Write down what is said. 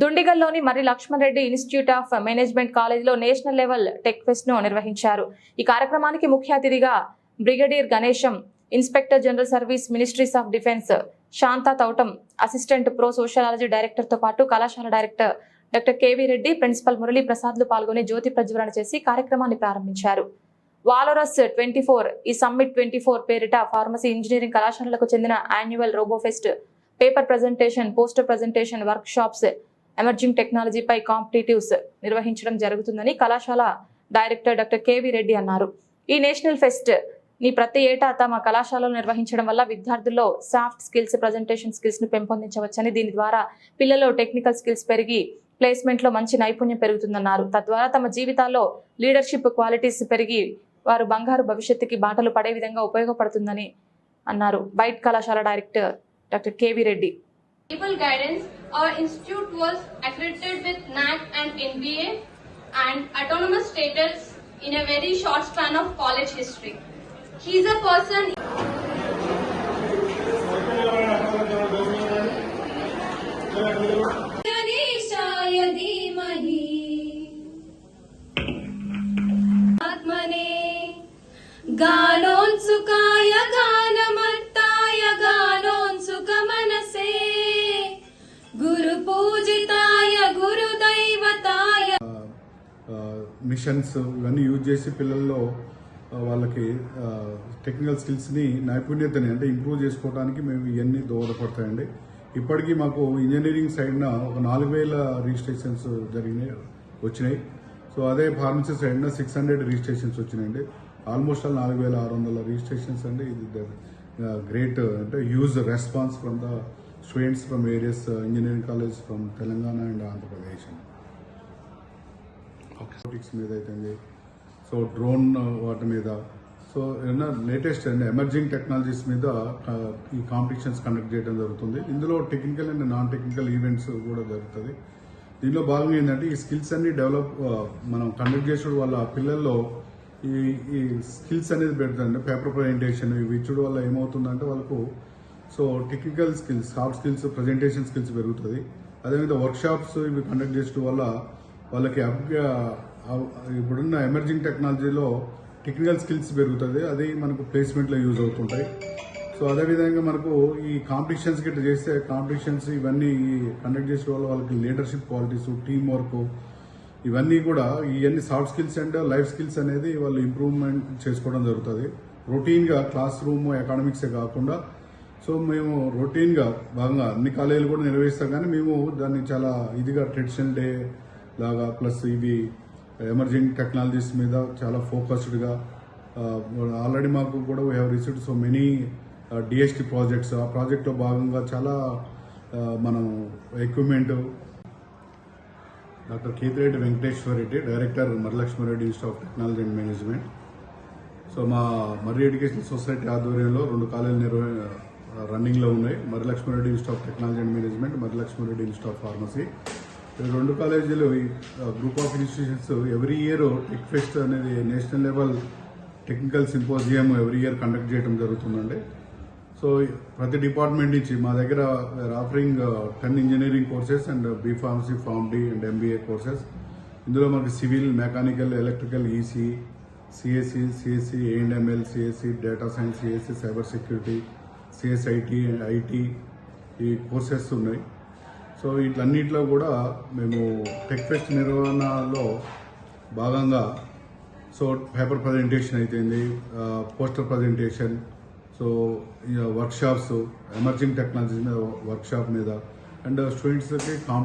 దుండిగల్లోని Marri Laxman Reddy institute of management కాలేజీలో national level tech ఫెస్ట్ను నిర్వహించారు. ఈ కార్యక్రమానికి ముఖ్య అతిథిగా brigadier Ganesham inspector general service ministries of defence Shanta Thoutam assistant pro sociology డైరెక్టర్తో పాటు కళాశాల director doctor KV Reddy principal Murali ప్రసాద్లు పాల్గొని జ్యోతి ప్రజ్వలన చేసి కార్యక్రమాన్ని ప్రారంభించారు. Valorous twenty four E summit twenty four పేరిట ఫార్మసీ ఇంజనీరింగ్ కళాశాలలకు చెందిన annual robofest paper presentation poster presentation workshops emerging టెక్నాలజీపై competitives నిర్వహించడం జరుగుతుందని కళాశాల డైరెక్టర్ డాక్టర్ కేవీ రెడ్డి అన్నారు. ఈ నేషనల్ ఫెస్ట్ని ప్రతి ఏటా తమ కళాశాలలో నిర్వహించడం వల్ల విద్యార్థుల్లో సాఫ్ట్ స్కిల్స్ ప్రజెంటేషన్ స్కిల్స్ను పెంపొందించవచ్చని దీని ద్వారా పిల్లల్లో టెక్నికల్ స్కిల్స్ పెరిగి ప్లేస్మెంట్లో మంచి నైపుణ్యం పెరుగుతుందన్నారు. తద్వారా తమ జీవితాల్లో లీడర్షిప్ క్వాలిటీస్ పెరిగి వారు బంగారు భవిష్యత్తుకి బాటలు పడే విధంగా ఉపయోగపడుతుందని అన్నారు. బైట్ కళాశాల director doctor KV Reddy. Guidance our institute was accredited with NAC and NBA and autonomous status in a very short span of college history. He is a person गणेशाय धीमहि आत्मने गानोत्सुकाय Machines ఇవన్నీ యూజ్ చేసి పిల్లల్లో వాళ్ళకి technical స్కిల్స్ని నైపుణ్యతని అంటే improve చేసుకోవడానికి మేము ఇవన్నీ దోహదపడతాయండి. ఇప్పటికీ మాకు ఇంజనీరింగ్ సైడ్న ఒక నాలుగు వేల రిజిస్ట్రేషన్స్ జరిగినాయి వచ్చినాయి. సో అదే ఫార్మసీ సైడ్న సిక్స్ హండ్రెడ్ రిజిస్ట్రేషన్స్ వచ్చినాయండి. ఆల్మోస్ట్ ఆల్ నాలుగు వేల ఆరు వందల రిజిస్ట్రేషన్స్ అండి. ఇది గ్రేట్ అంటే huge response from the students from various engineering college from Telangana and Andhra Pradesh అండి. రోబోటిక్స్ మీద అయితే సో డ్రోన్ వాటి మీద. సో ఏదైనా లేటెస్ట్ అండ్ ఎమర్జింగ్ టెక్నాలజీస్ మీద ఈ కాంపిటీషన్స్ కండక్ట్ చేయడం జరుగుతుంది. ఇందులో technical and non technical events కూడా జరుగుతుంది. దీనిలో భాగంగా ఏంటంటే ఈ స్కిల్స్ అన్ని డెవలప్ మనం కండక్ట్ చేసడం వల్ల పిల్లల్లో ఈ ఈ స్కిల్స్ అనేది పెడుతుంది పేపర్ ప్రజెంటేషన్ ఇవి ఇచ్చడం వల్ల ఏమవుతుందంటే వాళ్ళకు so technical skills soft skills presentation skills పెరుగుతుంది. అదేవిధంగా వర్క్ షాప్స్ ఇవి కండక్ట్ చేయడం వల్ల వాళ్ళకి ఇప్పుడున్న ఎమర్జింగ్ టెక్నాలజీలో టెక్నికల్ స్కిల్స్ పెరుగుతుంది అది మనకు ప్లేస్మెంట్లో యూజ్ అవుతుంటాయి. సో అదేవిధంగా మనకు ఈ కాంపిటీషన్స్ గిట్ట చేస్తే కాంపిటీషన్స్ ఇవన్నీ కండక్ట్ చేసే వల్ల వాళ్ళకి లీడర్షిప్ క్వాలిటీస్ టీమ్ వర్క్ ఇవన్నీ కూడా ఇవన్నీ soft skills and life skills అనేది వాళ్ళు ఇంప్రూవ్మెంట్ చేసుకోవడం జరుగుతుంది. రొటీన్గా క్లాస్ రూమ్ అకాడమిక్సే కాకుండా సో మేము రొటీన్గా భాగంగా అన్ని కాలేజీలు కూడా నిర్వహిస్తాం కానీ మేము దాన్ని చాలా ఇదిగా ట్రెడిషనల్ డే లాగా ప్లస్ ఇవి ఎమర్జింగ్ టెక్నాలజీస్ మీద చాలా ఫోకస్డ్గా ఆల్రెడీ మాకు కూడా we have received so many DST projects ఆ ప్రాజెక్ట్లో భాగంగా చాలా మనం equipment doctor Keethireddy Venkateswara Reddy director Marri Laxma Reddy institute of technology and management so మా మర్రి ఎడ్యుకేషన్ సొసైటీ ఆధ్వర్యంలో రెండు కాలేజీలు నిర్వ రన్నింగ్లో ఉన్నాయి. Marri institute of technology and management Marri institute of pharmacy రెండు కాలేజీలు group of institutions every year tech fest అనేది national level technical symposium every year conduct చేయడం జరుగుతుందండి. సో ప్రతి డిపార్ట్మెంట్ నుంచి మా దగ్గర offering ten engineering courses and B pharmacy pharm D and MBA courses ఇందులో మనకి civil mechanical electrical EC CSE CSE A and ML CSE data science CSE cyber security CSIT IT ఈ courses ఉన్నాయి. So వీటన్నిటిలో కూడా మేము tech fest నిర్వహణలో భాగంగా so paper presentation అయితేంది poster presentation so workshops emerging technologies మీద వర్క్షాప్ మీద అండ్ స్టూడెంట్స్కి కాంప్